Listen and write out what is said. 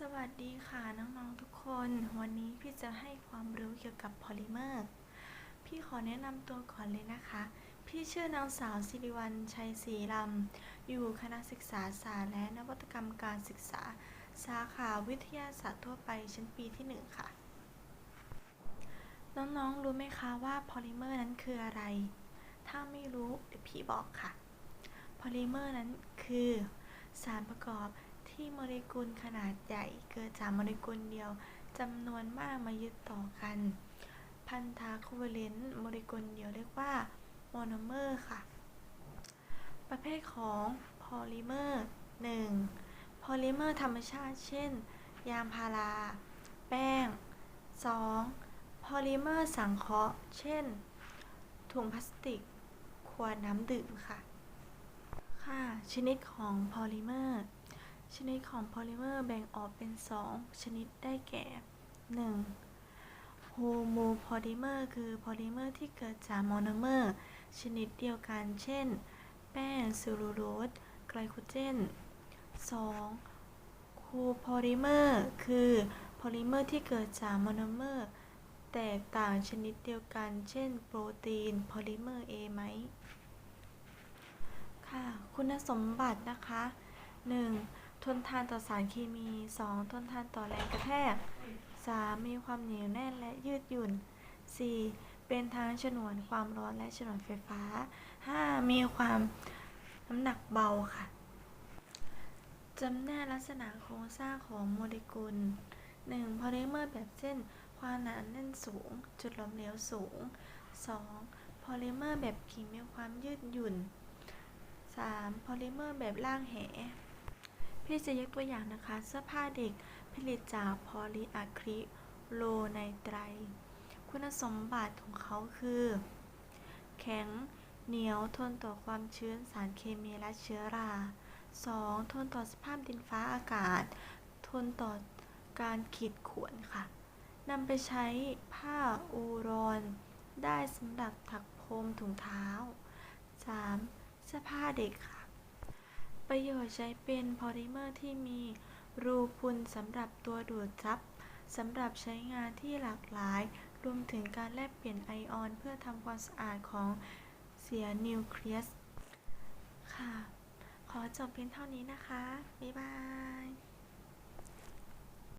สวัสดีค่ะน้องๆทุกคน วันนี้พี่จะให้ความรู้เกี่ยวกับพอลิเมอร์ พี่ขอแนะนำตัวก่อนเลยนะคะ พี่ชื่อนางสาวสิริวัลชัยศรีลำอยู่คณะศึกษาศาสตร์และนวัตกรรมการศึกษา สาขาวิทยาศาสตร์ทั่วไปชั้นปีที่ 1 ค่ะ น้องๆ รู้ไหมคะว่าพอลิเมอร์นั้นคืออะไร ถ้าไม่รู้เดี๋ยวพี่บอกค่ะ พอลิเมอร์นั้นคือสารประกอบ ที่โมเลกุลขนาดใหญ่เกิดจากโมเลกุลเดียวจำนวนมากมายึดต่อกัน พันธะโคเวเลนต์โมเลกุลเดียวเรียกว่าโมโนเมอร์ค่ะ ประเภทของพอลิเมอร์ 1. พอลิเมอร์ธรรมชาติ เช่น ยางพารา แป้ง 2. พอลิเมอร์สังเคราะห์ เช่น ถุงพลาสติก ขวดน้ำดื่มค่ะ ค่ะ ชนิดของพอลิเมอร์ ชนิดของโพลิเมอร์แบ่งออกเป็น 2 ชนิดได้แก่ 1. โฮโมโพลิเมอร์คือโพลิเมอร์ที่เกิดจากโมโนเมอร์ชนิดเดียวกัน เช่น แป้งซิลลูโรสไกลโคเจน 2. คูพลิเมอร์คือโพลิเมอร์ที่เกิดจากโมโนเมอร์แตกต่างชนิดเดียวกัน เช่น โปรตีนโพลิเมอร์เอไหมค่ะ คุณสมบัตินะคะ 1. ทนทานต่อสารเคมี 2. ทนทานต่อแรงกระแทก 3. มีความเหนียวแน่นและยืดหยุ่น 4. เป็นทั้งฉนวนความร้อนและฉนวนไฟฟ้า 5. มีความน้ำหนักเบาค่ะจำแนกลักษณะโครงสร้างของโมเลกุล 1. พอลิเมอร์แบบเส้น ความหนาแน่นสูง จุดหลอมเหลวสูง 2. พอลิเมอร์แบบกิ่งมีความยืดหยุ่น 3. พอลิเมอร์แบบร่างแห พี่จะยกตัวอย่างนะคะ เสื้อผ้าเด็กผลิตจากพอลีอะคริโลไนไตร คุณสมบัติของเขาคือ แข็งเหนียวทนต่อความชื้นสารเคมีและเชื้อรา 2. ทนต่อสภาพดินฟ้าอากาศ ทนต่อการขีดข่วนค่ะนำไปใช้ผ้าอูรอน ได้สำหรับถักพรมถุงเท้า 3. เสื้อผ้าเด็กค่ะ ประโยชน์ใช้เป็นพอลิเมอร์ที่มีรูพุนสำหรับตัวดูดซับสำหรับใช้งานที่หลากหลาย รวมถึงการแลกเปลี่ยนไอออน เพื่อทำความสะอาดของเสียนิวเคลียส ค่ะ ขอจบเพียงเท่านี้นะคะ บ๊ายบาย